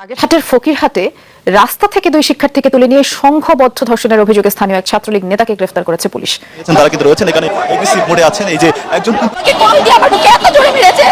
বাগেরহাটের ফকিরহাটে রাস্তা থেকে দুই শিক্ষার্থীকে তুলে নিয়ে সংঘবদ্ধ ধর্ষণের অভিযোগে স্থানীয় এক ছাত্রলীগ নেতাকে গ্রেফতার করেছে পুলিশ। তারা কিন্তু রয়েছেন এখানে মোডে আছেন এই যে একজন আমাকে দিয়ে আমার এত জোরে মেরেছে?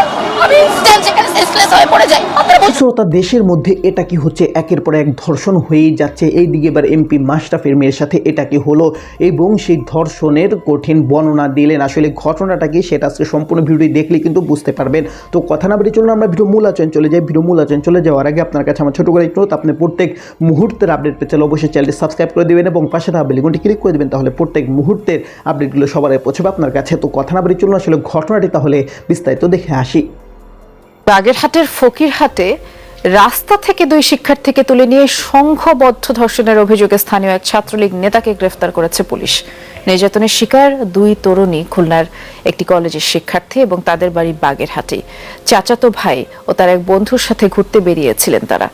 শ্রোতা দেশের মধ্যে এটা কি হচ্ছে? একের পর এক ধর্ষণ হয়েই যাচ্ছে। এই দিকে এবার এমপি মাশরাফের মেয়ের সাথে এটা কি হলো? এবং সেই ধর্ষণের কঠিন বর্ণনা দিলেন। আসলে ঘটনাটা কি সেটা আজকে সম্পূর্ণ ভিডিও দেখলে কিন্তু বুঝতে পারবেন। তো কথা না বেরিয়ে চলুন, আমরা ভিডিও মূল আচরণ চলে যাই। ভিডিও মূল আচরণ চলে যাওয়ার আগে আপনার কাছে আমার ছোটো করে একটু আপনি প্রত্যেক মুহূর্তের আপডেট পেতে অবশ্যই চ্যানেলটি সাবস্ক্রাইব করে দেবেন এবং পাশে থাকা বেলিগুনটি ক্লিক করে দেবেন। তাহলে প্রত্যেক মুহূর্তের আপডেটগুলো সবার পৌঁছবে আপনার কাছে। তো কথা না বেরিয়ে চলুন, আসলে ঘটনাটি তাহলে বিস্তারিত দেখে আসি। বাগেরহাটের ফকিরহাটে রাস্তা থেকে দুই শিক্ষার্থীকে তুলে নিয়ে সংঘবদ্ধ ধর্ষণের অভিযোগে স্থানীয় এক ছাত্রলীগ নেতাকে গ্রেফতার করেছে পুলিশ। নির্যাতনের শিকার দুই তরুণী খুলনার একটি কলেজের শিক্ষার্থী এবং তাদের বাড়ি বাগেরহাটে। চাচাতো ভাই ও তার এক বন্ধুর সাথে ঘুরতে বেরিয়েছিলেন তারা।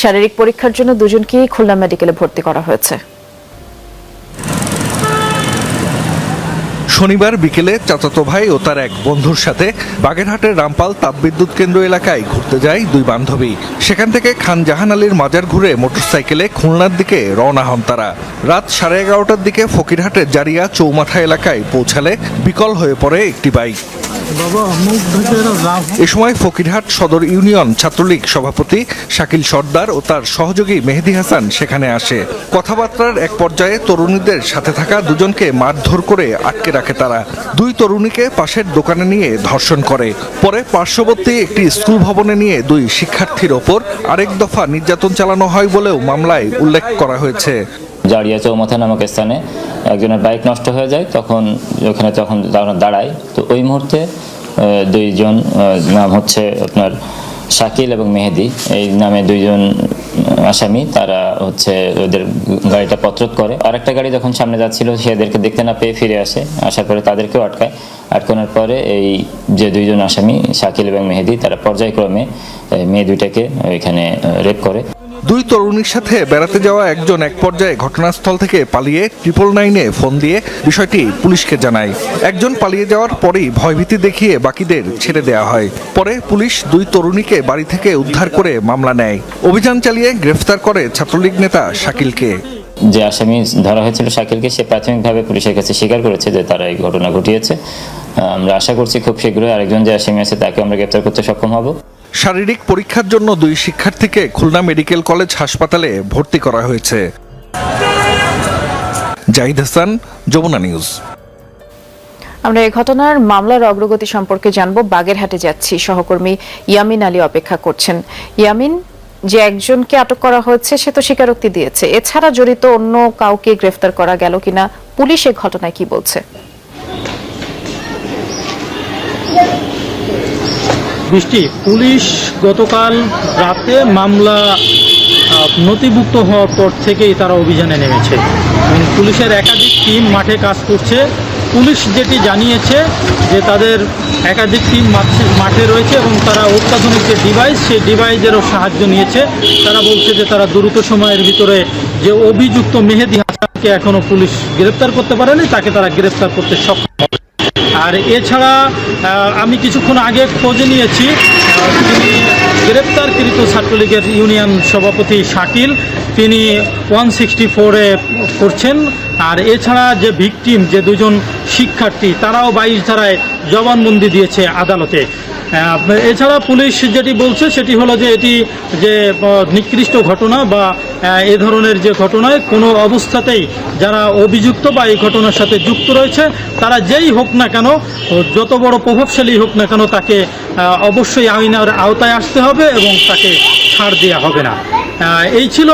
শারীরিক পরীক্ষার জন্য দুজনকেই খুলনা মেডিকেলে ভর্তি করা হয়েছে। শনিবার বিকেলে চাচাতো ভাই ও তার এক বন্ধুর সাথে বাগেরহাটের রামপাল তাপবিদ্যুৎ কেন্দ্র এলাকায় ঘুরতে যায় দুই বান্ধবী। সেখান থেকে খান জাহান আলীর মাজার ঘুরে মোটরসাইকেলে খুলনার দিকে রওনা হন তারা। রাত সাড়ে এগারোটার দিকে ফকিরহাটের জারিয়া চৌমাথা এলাকায় পৌঁছালে বিকল হয়ে পড়ে একটি বাইক। এ সময় ফকিরহাট সদর ইউনিয়ন ছাত্রলীগ সভাপতি শাকিল সর্দার ও তার সহযোগী মেহেদি হাসান সেখানে আসে। কথাবার্তার এক পর্যায়ে তরুণীদের সাথে থাকা দুজনকে মারধর করে আটকে রাখে তারা। দুই তরুণীকে পাশের দোকানে নিয়ে ধর্ষণ করে। পরে পার্শ্ববর্তী একটি স্কুল ভবনে নিয়ে দুই শিক্ষার্থীর ওপর আরেক দফা নির্যাতন চালানো হয় বলেও মামলায় উল্লেখ করা হয়েছে। জারিয়া চৌমাথা নামক স্থানে একজনের বাইক নষ্ট হয়ে যায় তখন ওখানে তখন দাঁড়ায়। ওই মুহূর্তে দুইজন নাম হচ্ছে আপনার শাকিল এবং মেহেদি। এই নামে দুইজন আসামি, তারা হচ্ছে ওদের গাড়িটা পত্রত করে। আরেকটা গাড়ি যখন সামনে যাচ্ছিল সেদেরকে দেখতে না পেয়ে ফিরে আসে। আসার পরে তাদেরকেও আটকায়। আটকানোর পরে এই যে দুইজন আসামি, শাকিল এবং মেহেদি, তারা পর্যায়ক্রমে মেয়ে দুইটাকে এখানে রেপ করে। দুই তরুণীর সাথে বেড়াতে যাওয়া একজন এক পর্যায়ে ঘটনাস্থল থেকে পালিয়ে ট্রিপল নাইনে ফোন দিয়ে বিষয়টি পুলিশকে জানায়। একজন পালিয়ে যাওয়ার পরেই ভয়ভীতি দেখিয়ে বাকিদের ছেড়ে দেওয়া হয়। পরে পুলিশ দুই তরুণীকে বাড়ি থেকে উদ্ধার করে মামলা নেয়। অভিযান চালিয়ে গ্রেফতার করে ছাত্রলীগ নেতা শাকিলকে। যে আসামি ধরা হয়েছিল শাকিলকে, সে প্রাথমিকভাবে পুলিশের কাছে স্বীকার করেছে যে তারা এই ঘটনা ঘটিয়েছে। আমরা আশা করছি খুব শীঘ্রই আরেকজন যে আসামি আছে তাকে আমরা গ্রেপ্তার করতে সক্ষম হব। শারীরিক পরীক্ষার জন্য দুই শিক্ষার্থীকে খুলনা মেডিকেল কলেজ হাসপাতালে ভর্তি করা হয়েছে। জাহিদ হাসান, যমুনা নিউজ। আমরা এই ঘটনার মামলার অগ্রগতি সম্পর্কে জানব। বাগেরহাটে যাচ্ছি, সহকর্মী ইয়ামিন আলী অপেক্ষা করছেন। ইয়ামিন, যে একজনকে আটক করা হয়েছে, সে তো স্বীকারোক্তি দিয়েছে। এছাড়া জড়িত অন্য কাউকে গ্রেফতার করা গেল কিনা, পুলিশ এ ঘটনায় কি বলছে? বৃষ্টি পুলিশ গতকাল রাতে মামলা নথিভুক্ত হওয়ার পর থেকেই তারা অভিযানে নেমেছে। এবং পুলিশের একাধিক টিম মাঠে কাজ করছে। পুলিশ যেটি জানিয়েছে যে তাদের একাধিক টিম মাঠে- রয়েছে এবং তারা অত্যাধুনিক যে ডিভাইস সেই ডিভাইসেরও সাহায্য নিয়েছে। তারা বলছে যে তারা দ্রুত সময়ের ভিতরে যে অভিযুক্ত মেহেদি হাসানকে এখনও পুলিশ গ্রেপ্তার করতে পারেনি, তাকে তারা গ্রেপ্তার করতে সক্ষম হবে আর এছাড়া আমি কিছুক্ষণ আগে খোঁজ নিয়েছি তিনি গ্রেপ্তারকৃত ছাত্রলীগের ইউনিয়ন সভাপতি শাকিল, তিনি ওয়ান সিক্সটি ফোরে করছেন। আর এছাড়া যে ভিকটিম, যে দুজন শিক্ষার্থী, তারাও বাইশ ধারায় জবানবন্দি দিয়েছে আদালতে। এছাড়া পুলিশ যেটি বলছে, সেটি হলো যে এটি যে নিকৃষ্ট ঘটনা বা এ ধরনের যে ঘটনায় কোনো অবস্থাতেই যারা অভিযুক্ত বা এই ঘটনার সাথে যুক্ত রয়েছে, তারা যেই হোক না কেন, যত বড় প্রভাবশালী হোক না কেন, তাকে অবশ্যই আইনের আওতায় আসতে হবে এবং তাকে ছাড় দেওয়া হবে না। এই ছিল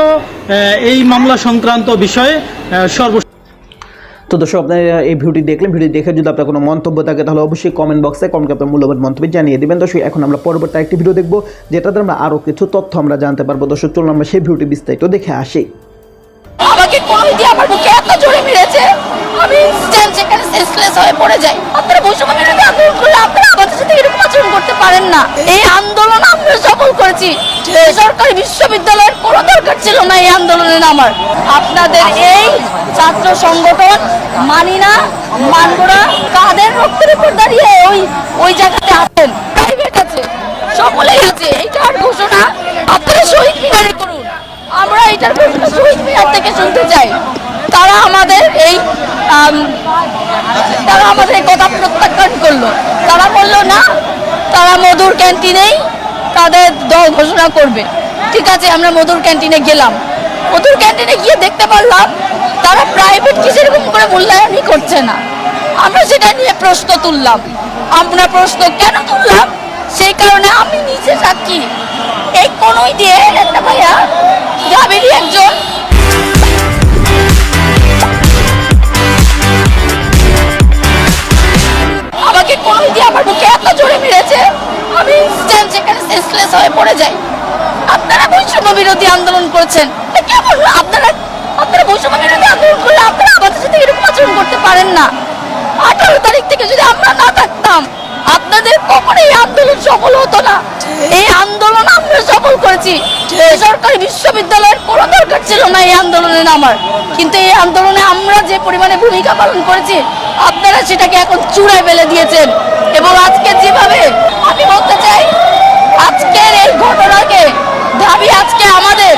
এই মামলা সংক্রান্ত বিষয়ে সর্ব তো দর্শক, আপনারা এই ভিডিওটি দেখলেন ভিডিও দেখে যদি আপনার কোনো মন্তব্য থাকে, তাহলে অবশ্যই কমেন্ট বক্সে কমেন্ট আপনার মূল্যবান মন্তব্য জানিয়ে দেবেন। দর্শক, এখন আমরা পরবর্তী একটি ভিডিও দেখব, যেটাতে আমরা আরও কিছু তথ্য আমরা জানতে পারব। দর্শক, চলুন আমরা সেই ভিডিওটি বিস্তারিত দেখে আসি। আমাকে কল দিয়ে আমার বুকে এত জোরে মেরেছে, আমি সেখানে সেন্সলেস হয়ে পড়ে যাই, আপনারা বৈষম্য বিরোধী আন্দোলন করলে করেছি। সরকারি বিশ্ববিদ্যালয়ের কোনো দরকার ছিল না এই আন্দোলনে নামার আপনাদের এই ছাত্র সংগঠন মানি না, মানব না, কাদের রক্তের উপর দাঁড়িয়ে ওই ওই জায়গাতে আছেন? সকলেই আছে। এইটার ঘোষণা আপনারা শহীদ মিনারে এটার প্রশ্ন শহীদ মিনার থেকে শুনতে চাই। তারা আমাদের এই তারা আমাদের কথা প্রত্যাখ্যান করল। তারা বলল, না, তারা মধুর ক্যান্টিনেই তাদের দল ঘোষণা করবে। ঠিক আছে, আমরা মধুর ক্যান্টিনে গেলাম। মধুর ক্যান্টিনে গিয়ে দেখতে পারলাম, তারা প্রাইভেট কি সেরকম করে মূল্যায়নই করছে না। আমরা সেটা নিয়ে প্রশ্ন তুললাম। আমরা প্রশ্ন কেন তুললাম? সেই কারণে আমি নিজে সাক্ষী। এই কোনোই দিয়ে একটা ভাইয়া গ্রামেরই একজন। আমাকে কোনোই দিয়ে আমার বুকে এত জোরে মেরেছে। আমি ইনস্ট্যান্ট হয়ে পড়ে যাই আপনারা বৈষম্য বিরোধী আন্দোলন করছেন। কেমন আপনারা আপনারা বৈষম্য বিরোধী আন্দোলন করলে আপনারা আমাদের সাথে এরকম আচরণ করতে পারেন না। আঠারো তারিখ থেকে যদি আমরা না থাকতাম, আপনাদের কখনো এই আন্দোলন সফল হতো না। এই আন্দোলন আমরা সফল করেছি। বেসরকারি বিশ্ববিদ্যালয়ের কোনো দরকার ছিল না এই আন্দোলনে নামার। কিন্তু এই আন্দোলনে আমরা যে পরিমাণে ভূমিকা পালন করেছি, আপনারা সেটাকে এখন চূড়ায় ফেলে দিয়েছেন। এবং আজকে যেভাবে আমি বলতে চাই আজকের এই ঘটনাকে দাবি আজকে আমাদের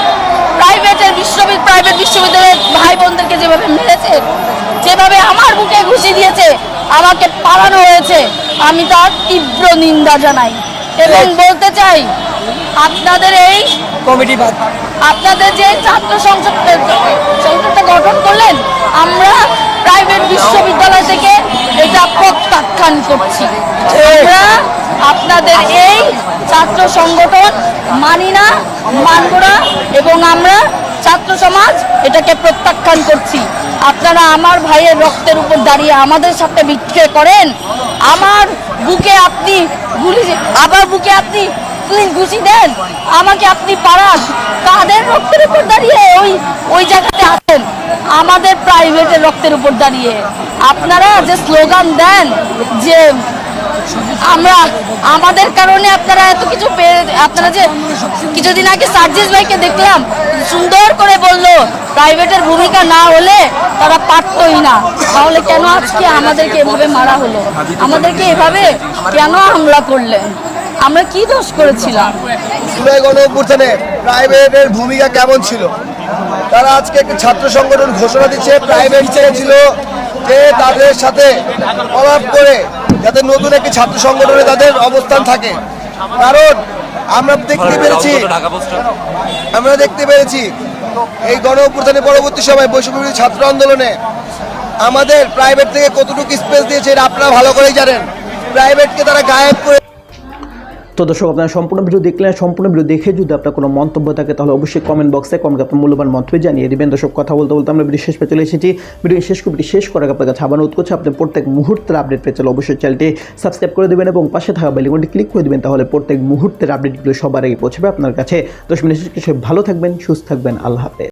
প্রাইভেটের বিশ্ববিদ্যালয় প্রাইভেট বিশ্ববিদ্যালয়ের ভাই বোনদেরকে যেভাবে মেরেছে যেভাবে আমার বুকে ঘুষি দিয়েছে আমাকে পালানো হয়েছে আমি তার তীব্র নিন্দা জানাই। এবং বলতে চাই আপনাদের এই কমিটি আপনাদের যে ছাত্র সংসদ সংসদটা গঠন করলেন আমরা প্রাইভেট বিশ্ববিদ্যালয় থেকে এটা প্রত্যাখ্যান করছি। আমরা আপনাদের এই ছাত্র সংগঠন মানি না মানব না এবং আমরা ছাত্র সমাজ এটাকে প্রত্যাখ্যান করছি। আপনারা আমার ভাইয়ের রক্তের উপর দাঁড়িয়ে আমাদের সাথে বিক্রয় করেন। আমার বুকে আপনি গুলি আবার বুকে আপনি আপনি ঘুষি দেন। আমাকে আপনি পাড়ান। কাদের রক্তের উপর দাঁড়িয়ে ওই ওই জায়গাতে আছেন? আমাদের প্রাইভেটের রক্তের উপর দাঁড়িয়ে। আপনারা যে স্লোগান দেন যে আমরা, আমাদের কারণে আপনারা এত কিছু আপনারা যে কিছুদিন আগে সার্জিস ভাইকে দেখলাম, সুন্দর করে বলল প্রাইভেটের ভূমিকা না হলে তারা পারতই না। তাহলে কেন আজকে আমাদেরকে এভাবে মারা হলো? আমাদেরকে এভাবে কেন হামলা করলেন? আমরা কি দোষ করেছিলাম? প্রাইভেটের ভূমিকা কেমন ছিল? তারা আজকে একটি ছাত্র সংগঠন ঘোষণা দিচ্ছে প্রাইভেট চেয়েছিল যে তাদের সাথে অভাব করে যাতে নতুন একটি ছাত্র সংগঠনে তাদের অবস্থান থাকে। কারণ আমরা দেখতে পেরেছি আমরা দেখতে পেরেছি এই গণ অভ্যুত্থানের পরবর্তী সময় বৈষম্যবিরোধী ছাত্র আন্দোলনে আমাদের প্রাইভেট থেকে কতটুকু স্পেস দিয়েছে এটা আপনারা ভালো করেই জানেন। প্রাইভেটকে তারা গায়েব করে তো দর্শক, আপনারা সম্পূর্ণ ভিডিও দেখলেন সম্পূর্ণ ভিডিও দেখে যদি আপনার কোনো মন্তব্য থাকে, তাহলে অবশ্যই কমেন্ট বক্সে কমেন্ট আপনার মূল্যবান মন্তব্য জানিয়ে দিবেন। দর্শক, কথা বলতে বলতে আমরা ভিডিও শেষ পেয়ে চলে এসেছি। ভিডিও শেষ করে শেষ করার আপনার কাছে আবার অনুরোধ করছি, আপনি প্রত্যেক মুহূর্তের আপডেট পেয়ে চলে অবশ্যই চ্যানেলটি সাবস্ক্রাইব করে দেবেন এবং পাশে থাকা বেলিকনটি ক্লিক করে দেবেন, তাহলে প্রত্যেক মুহূর্তের আপডেটগুলো সবার আগে পৌঁছবে আপনার কাছে। দশ মিনিট ভালো থাকবেন, সুস্থ থাকবেন, আল্লাহ হাফেজ।